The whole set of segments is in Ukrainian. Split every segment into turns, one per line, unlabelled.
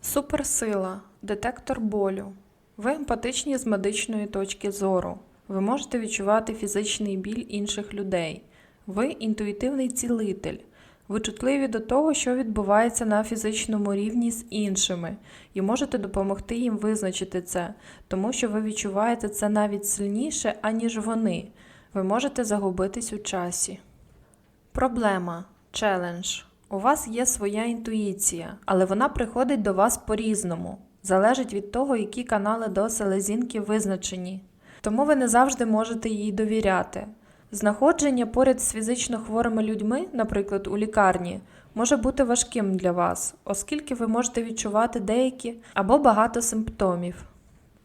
Суперсила, детектор болю. Ви емпатичні з медичної точки зору. Ви можете відчувати фізичний біль інших людей. Ви інтуїтивний цілитель. Ви чутливі до того, що відбувається на фізичному рівні з іншими, і можете допомогти їм визначити це, тому що ви відчуваєте це навіть сильніше, аніж вони. Ви можете загубитись у часі. Проблема челендж. У вас є своя інтуїція, але вона приходить до вас по-різному. Залежить від того, які канали до селезінки визначені. Тому ви не завжди можете їй довіряти. Знаходження поряд з фізично хворими людьми, наприклад, у лікарні, може бути важким для вас, оскільки ви можете відчувати деякі або багато симптомів.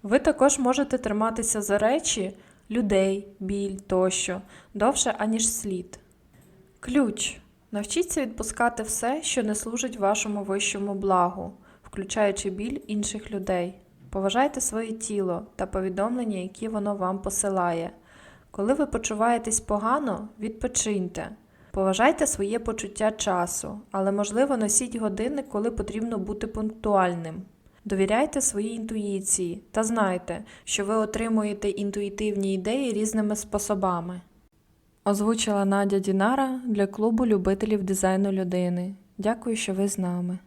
Ви також можете триматися за речі, людей, біль тощо довше, аніж слід. Ключ. Навчіться відпускати все, що не служить вашому вищому благу, включаючи біль інших людей. Поважайте своє тіло та повідомлення, які воно вам посилає. Коли ви почуваєтесь погано, відпочиньте. Поважайте своє почуття часу, але можливо носіть годинник, коли потрібно бути пунктуальним. Довіряйте своїй інтуїції та знайте, що ви отримуєте інтуїтивні ідеї різними способами. Озвучила Надя Дінара для клубу любителів дизайну людини. Дякую, що ви з нами.